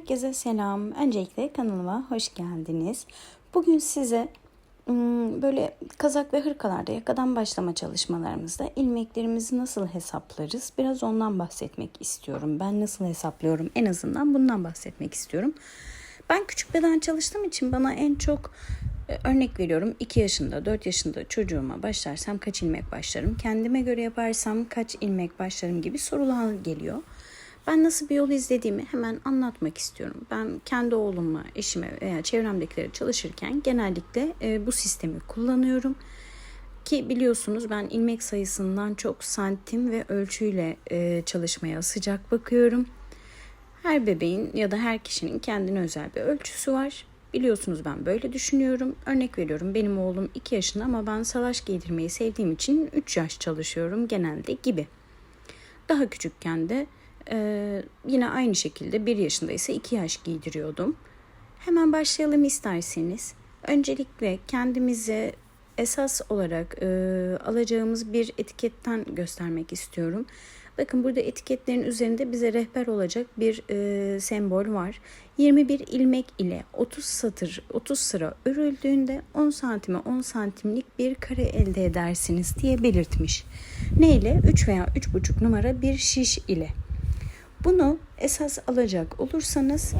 Herkese selam. Öncelikle kanalıma hoş geldiniz. Bugün size ım, böyle kazak ve hırkalarda yakadan başlama çalışmalarımızda ilmeklerimizi nasıl hesaplarız? Biraz ondan bahsetmek istiyorum. Ben nasıl hesaplıyorum? En azından bundan bahsetmek istiyorum. Ben küçük beden çalıştığım için bana en çok e, örnek veriyorum 2 yaşında 4 yaşında çocuğuma başlarsam kaç ilmek başlarım? Kendime göre yaparsam kaç ilmek başlarım gibi sorular geliyor. Ben nasıl bir yol izlediğimi hemen anlatmak istiyorum. Ben kendi oğlumla, eşime veya çevremdekileri çalışırken genellikle e, bu sistemi kullanıyorum. Ki biliyorsunuz ben ilmek sayısından çok santim ve ölçüyle e, çalışmaya sıcak bakıyorum. Her bebeğin ya da her kişinin kendine özel bir ölçüsü var. Biliyorsunuz ben böyle düşünüyorum. Örnek veriyorum benim oğlum 2 yaşında ama ben salaş giydirmeyi sevdiğim için 3 yaş çalışıyorum genelde gibi. Daha küçükken de ee, yine aynı şekilde bir yaşındaysa iki yaş giydiriyordum. Hemen başlayalım isterseniz. Öncelikle kendimize esas olarak e, alacağımız bir etiketten göstermek istiyorum. Bakın burada etiketlerin üzerinde bize rehber olacak bir e, sembol var. 21 ilmek ile 30 satır 30 sıra örüldüğünde 10 santime 10 santimlik bir kare elde edersiniz diye belirtmiş. Ne ile? 3 veya 3,5 numara bir şiş ile. Bunu esas alacak olursanız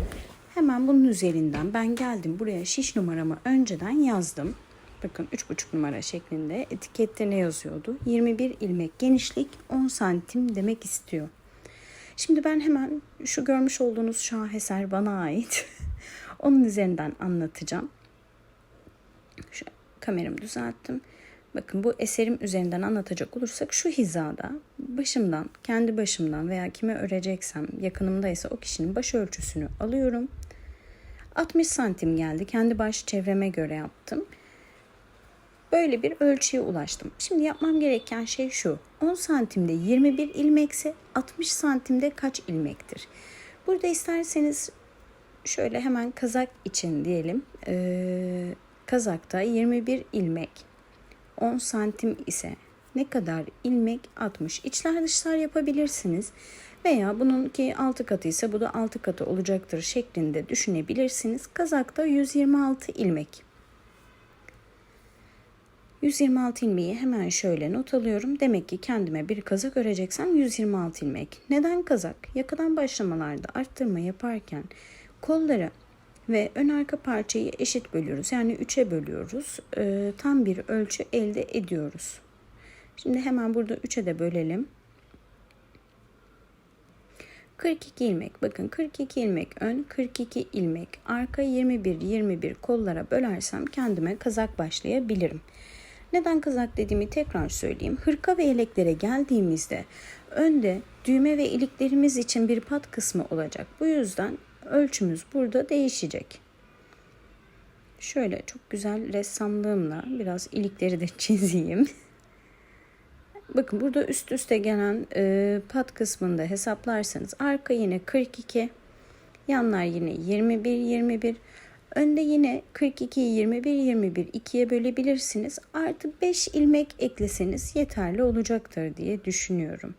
hemen bunun üzerinden ben geldim buraya şiş numaramı önceden yazdım. Bakın 3,5 numara şeklinde etikette ne yazıyordu? 21 ilmek genişlik 10 santim demek istiyor. Şimdi ben hemen şu görmüş olduğunuz şaheser bana ait. Onun üzerinden anlatacağım. Şu kameramı düzelttim. Bakın bu eserim üzerinden anlatacak olursak şu hizada başımdan, kendi başımdan veya kime öreceksem yakınımdaysa o kişinin baş ölçüsünü alıyorum. 60 santim geldi. Kendi baş çevreme göre yaptım. Böyle bir ölçüye ulaştım. Şimdi yapmam gereken şey şu. 10 santimde 21 ilmekse 60 santimde kaç ilmektir? Burada isterseniz şöyle hemen kazak için diyelim. Ee, kazakta 21 ilmek 10 santim ise ne kadar ilmek 60 içler dışlar yapabilirsiniz veya bununki 6 katı ise bu da 6 katı olacaktır şeklinde düşünebilirsiniz. Kazakta 126 ilmek. 126 ilmeği hemen şöyle not alıyorum. Demek ki kendime bir kazak öreceksem 126 ilmek. Neden kazak? Yakadan başlamalarda arttırma yaparken kolları ve ön arka parçayı eşit bölüyoruz. Yani 3'e bölüyoruz. E, tam bir ölçü elde ediyoruz. Şimdi hemen burada 3'e de bölelim. 42 ilmek. Bakın 42 ilmek ön, 42 ilmek arka 21 21 kollara bölersem kendime kazak başlayabilirim. Neden kazak dediğimi tekrar söyleyeyim. Hırka ve yeleklere geldiğimizde önde düğme ve iliklerimiz için bir pat kısmı olacak. Bu yüzden ölçümüz burada değişecek. Şöyle çok güzel ressamlığımla biraz ilikleri de çizeyim. Bakın burada üst üste gelen e, pat kısmında hesaplarsanız arka yine 42, yanlar yine 21 21. Önde yine 42 21 21 ikiye bölebilirsiniz. Artı 5 ilmek ekleseniz yeterli olacaktır diye düşünüyorum.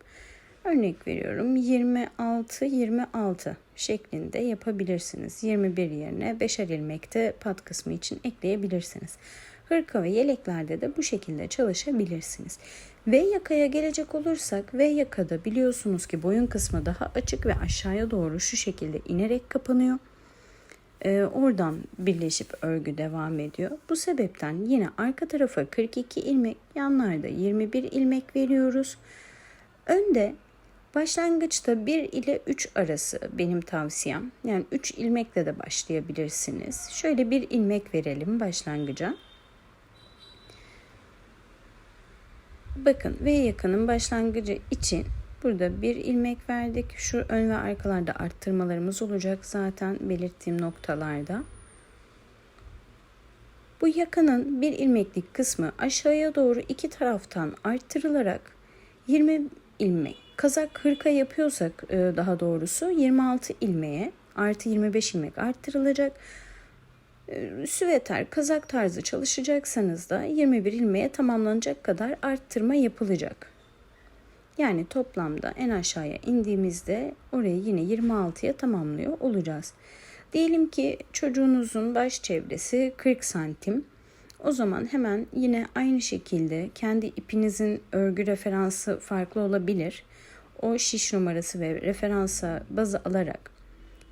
Örnek veriyorum 26 26 şeklinde yapabilirsiniz. 21 yerine 5'er ilmek de pat kısmı için ekleyebilirsiniz. Hırka ve yeleklerde de bu şekilde çalışabilirsiniz. V yakaya gelecek olursak V yakada biliyorsunuz ki boyun kısmı daha açık ve aşağıya doğru şu şekilde inerek kapanıyor. Ee, oradan birleşip örgü devam ediyor. Bu sebepten yine arka tarafa 42 ilmek, yanlarda 21 ilmek veriyoruz. Önde Başlangıçta 1 ile 3 arası benim tavsiyem. Yani 3 ilmekle de başlayabilirsiniz. Şöyle bir ilmek verelim başlangıca. Bakın V yakının başlangıcı için burada bir ilmek verdik. Şu ön ve arkalarda arttırmalarımız olacak zaten belirttiğim noktalarda. Bu yakının bir ilmeklik kısmı aşağıya doğru iki taraftan arttırılarak 20 ilmek kazak hırka yapıyorsak e, daha doğrusu 26 ilmeğe artı 25 ilmek arttırılacak. E, süveter, kazak tarzı çalışacaksanız da 21 ilmeğe tamamlanacak kadar arttırma yapılacak. Yani toplamda en aşağıya indiğimizde orayı yine 26'ya tamamlıyor olacağız. Diyelim ki çocuğunuzun baş çevresi 40 santim. O zaman hemen yine aynı şekilde kendi ipinizin örgü referansı farklı olabilir. O şiş numarası ve referansa bazı alarak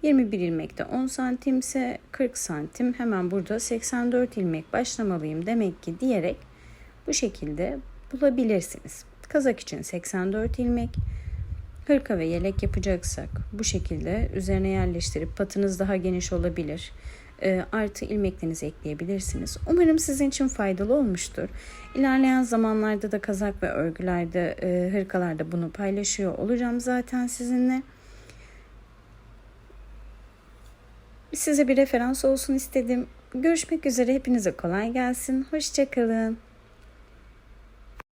21 ilmekte 10 santimse 40 santim hemen burada 84 ilmek başlamalıyım demek ki diyerek bu şekilde bulabilirsiniz. Kazak için 84 ilmek, hırka ve yelek yapacaksak bu şekilde üzerine yerleştirip patınız daha geniş olabilir. E, artı ilmeklerinizi ekleyebilirsiniz. Umarım sizin için faydalı olmuştur. İlerleyen zamanlarda da kazak ve örgülerde, e, hırkalarda bunu paylaşıyor olacağım zaten sizinle. Size bir referans olsun istedim. Görüşmek üzere. Hepinize kolay gelsin. Hoşçakalın.